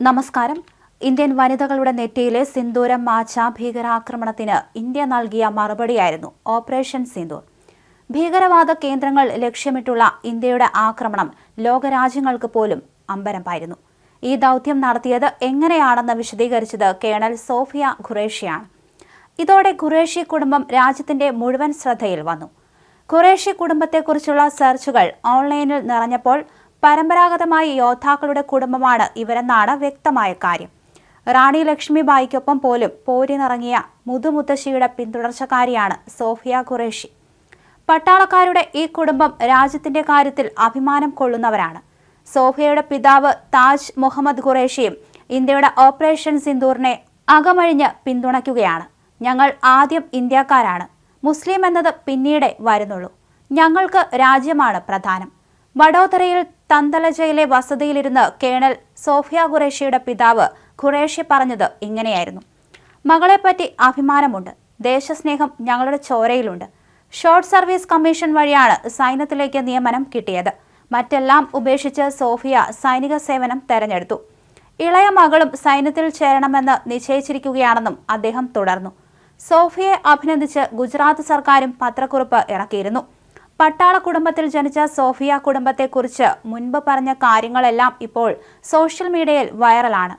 നമസ്കാരം. ഇന്ത്യൻ വനിതകളുടെ നെറ്റിയിലെ സിന്ദൂരം മാച്ച ഭീകരാക്രമണത്തിന് ഇന്ത്യ നൽകിയ മറുപടിയായിരുന്നു ഓപ്പറേഷൻ സിന്ദൂർ. ഭീകരവാദ കേന്ദ്രങ്ങൾ ലക്ഷ്യമിട്ടുള്ള ഇന്ത്യയുടെ ആക്രമണം ലോകരാജ്യങ്ങൾക്ക് പോലും അമ്പരമ്പായിരുന്നു ഈ ദൗത്യം നടത്തിയത് എങ്ങനെയാണെന്ന് വിശദീകരിച്ചത് കേണൽ സോഫിയ ഖുറേഷിയാണ്. ഇതോടെ ഖുറേഷി കുടുംബം രാജ്യത്തിന്റെ മുഴുവൻ ശ്രദ്ധയിൽ വന്നു. ഖുറേഷി കുടുംബത്തെക്കുറിച്ചുള്ള സെർച്ചുകൾ ഓൺലൈനിൽ നിറഞ്ഞപ്പോൾ പരമ്പരാഗതമായി യോദ്ധാക്കളുടെ കുടുംബമാണ് ഇവരെന്നാണ് വ്യക്തമായ കാര്യം. റാണി ലക്ഷ്മിബായിക്കൊപ്പം പോലും പോരിനിറങ്ങിയ മുതുമുത്തശ്ശിയുടെ പിന്തുടർച്ചക്കാരിയാണ് സോഫിയ ഖുറേഷി. പട്ടാളക്കാരുടെ ഈ കുടുംബം രാജ്യത്തിന്റെ കാര്യത്തിൽ അഭിമാനം കൊള്ളുന്നവരാണ്. സോഫിയയുടെ പിതാവ് താജ് മുഹമ്മദ് ഖുറേഷിയും ഇന്ത്യയുടെ ഓപ്പറേഷൻ സിന്ദൂറിനെ അകമഴിഞ്ഞ് പിന്തുണയ്ക്കുകയാണ്. ഞങ്ങൾ ആദ്യം ഇന്ത്യക്കാരാണ്. മുസ്ലിം എന്നത് പിന്നീടേ വരുന്നുള്ളൂ. ഞങ്ങൾക്ക് രാജ്യമാണ് പ്രധാനം. വഡോദരയിൽ തന്തലജയിലെ വസതിയിലിരുന്ന് കേണൽ സോഫിയ ഖുറേഷിയുടെ പിതാവ് ഖുറേഷി പറഞ്ഞത് ഇങ്ങനെയായിരുന്നു. മകളെപ്പറ്റി അഭിമാനമുണ്ട്. ദേശസ്നേഹം ഞങ്ങളുടെ ചോരയിലുണ്ട്. ഷോർട്ട് സർവീസ് കമ്മീഷൻ വഴിയാണ് സൈന്യത്തിലേക്ക് നിയമനം കിട്ടിയത്. മറ്റെല്ലാം ഉപേക്ഷിച്ച് സോഫിയ സൈനിക സേവനം തെരഞ്ഞെടുത്തു. ഇളയ മകളും സൈന്യത്തിൽ ചേരണമെന്ന് നിശ്ചയിച്ചിരിക്കുകയാണെന്നും അദ്ദേഹം തുടർന്നു. സോഫിയെ അഭിനന്ദിച്ച് ഗുജറാത്ത് സർക്കാരും പത്രക്കുറിപ്പ് ഇറക്കിയിരുന്നു. പട്ടാള കുടുംബത്തിൽ ജനിച്ച സോഫിയ കുടുംബത്തെക്കുറിച്ച് മുൻപ് പറഞ്ഞ കാര്യങ്ങളെല്ലാം ഇപ്പോൾ സോഷ്യൽ മീഡിയയിൽ വൈറലാണ്.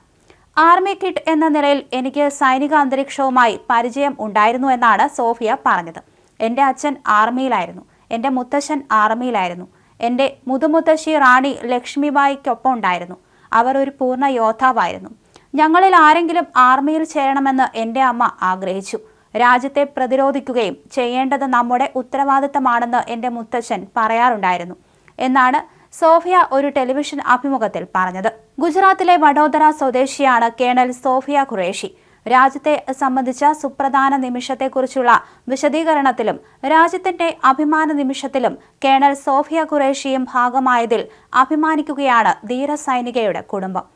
ആർമി കിറ്റ് എന്ന നിലയിൽ എനിക്ക് സൈനിക അന്തരീക്ഷവുമായി പരിചയം ഉണ്ടായിരുന്നു എന്നാണ് സോഫിയ പറഞ്ഞത്. എന്റെ അച്ഛൻ ആർമിയിലായിരുന്നു. എന്റെ മുത്തശ്ശൻ ആർമിയിലായിരുന്നു. എന്റെ മുതുമുത്തശ്ശി റാണി ലക്ഷ്മിബായിക്കൊപ്പം ഉണ്ടായിരുന്നു. അവർ ഒരു പൂർണ യോദ്ധാവായിരുന്നു. ഞങ്ങളിൽ ആരെങ്കിലും ആർമിയിൽ ചേരണമെന്ന് എന്റെ അമ്മ ആഗ്രഹിച്ചു. രാജ്യത്തെ പ്രതിരോധിക്കുകയും ചെയ്യേണ്ടത് നമ്മുടെ ഉത്തരവാദിത്തമാണെന്ന് എന്റെ മുത്തച്ഛൻ പറയാറുണ്ടായിരുന്നു എന്നാണ് സോഫിയ ഒരു ടെലിവിഷൻ അഭിമുഖത്തിൽ പറഞ്ഞത്. ഗുജറാത്തിലെ വഡോദര സ്വദേശിയാണ് കേണൽ സോഫിയ ഖുറേഷി. രാജ്യത്തെ സംബന്ധിച്ച സുപ്രധാന നിമിഷത്തെക്കുറിച്ചുള്ള വിശദീകരണത്തിലും രാജ്യത്തിന്റെ അഭിമാന നിമിഷത്തിലും കേണൽ സോഫിയ ഖുറേഷിയും ഭാഗമായതിൽ അഭിമാനിക്കുകയാണ് ധീരസൈനികയുടെ കുടുംബം.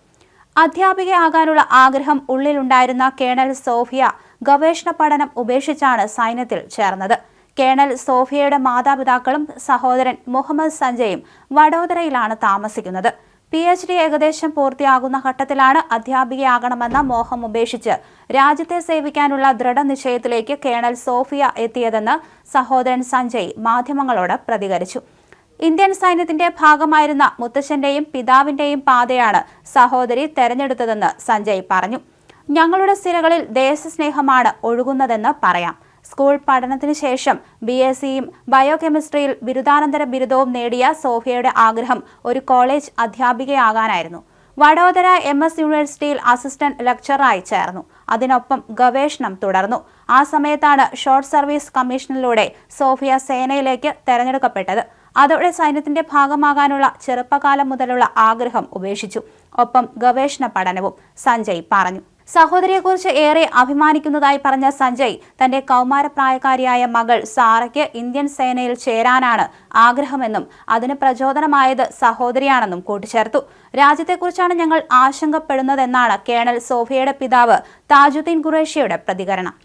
അധ്യാപികയാകാനുള്ള ആഗ്രഹം ഉള്ളിലുണ്ടായിരുന്ന കേണൽ സോഫിയ ഗവേഷണ പഠനം ഉപേക്ഷിച്ചാണ് സൈന്യത്തിൽ ചേർന്നത്. കേണൽ സോഫിയയുടെ മാതാപിതാക്കളും സഹോദരൻ മുഹമ്മദ് സഞ്ജയും വഡോദരയിലാണ് താമസിക്കുന്നത്. പി എച്ച് ഡി ഏകദേശം പൂർത്തിയാകുന്ന ഘട്ടത്തിലാണ് അധ്യാപികയാകണമെന്ന മോഹം ഉപേക്ഷിച്ച് രാജ്യത്തെ സേവിക്കാനുള്ള ദൃഢനിശ്ചയത്തിലേക്ക് കേണൽ സോഫിയ എത്തിയതെന്ന് സഹോദരൻ സഞ്ജയ് മാധ്യമങ്ങളോട് പ്രതികരിച്ചു. ഇന്ത്യൻ സൈന്യത്തിന്റെ ഭാഗമായിരുന്ന മുത്തശ്ശന്റെയും പിതാവിന്റെയും പാതയാണ് സഹോദരി തെരഞ്ഞെടുത്തതെന്ന് സഞ്ജയ് പറഞ്ഞു. ഞങ്ങളുടെ സിരകളിൽ ദേശസ്നേഹമാണ് ഒഴുകുന്നതെന്ന് പറയാം. സ്കൂൾ പഠനത്തിന് ശേഷം ബി എസ് സിയും ബയോകെമിസ്ട്രിയിൽ ബിരുദാനന്തര ബിരുദവും നേടിയ സോഫിയയുടെ ആഗ്രഹം ഒരു കോളേജ് അധ്യാപികയാകാനായിരുന്നു. വഡോദര എം എസ് യൂണിവേഴ്സിറ്റിയിൽ അസിസ്റ്റന്റ് ലെക്ചറായി ചേർന്നു. അതിനൊപ്പം ഗവേഷണം തുടർന്നു. ആ സമയത്താണ് ഷോർട്ട് സർവീസ് കമ്മീഷനിലൂടെ സോഫിയ സേനയിലേക്ക് തെരഞ്ഞെടുക്കപ്പെട്ടത്. അതോടെ സൈന്യത്തിന്റെ ഭാഗമാകാനുള്ള ചെറുപ്പകാലം മുതലുള്ള ആഗ്രഹം ഉപേക്ഷിച്ചു. ഒപ്പം ഗവേഷണ പഠനവും സഞ്ജയ് പറഞ്ഞു. സഹോദരിയെക്കുറിച്ച് ഏറെ അഭിമാനിക്കുന്നതായി പറഞ്ഞ സഞ്ജയ് തന്റെ കൗമാരപ്രായക്കാരിയായ മകൾ സാറയ്ക്ക് ഇന്ത്യൻ സേനയിൽ ചേരാനാണ് ആഗ്രഹമെന്നും അതിന് പ്രചോദനമായത് സഹോദരിയാണെന്നും കൂട്ടിച്ചേർത്തു. രാജ്യത്തെക്കുറിച്ചാണ് ഞങ്ങൾ ആശങ്കപ്പെടുന്നതെന്നാണ് കേണൽ സോഫിയയുടെ പിതാവ് താജുദ്ദീൻ ഖുറേഷിയുടെ പ്രതികരണം.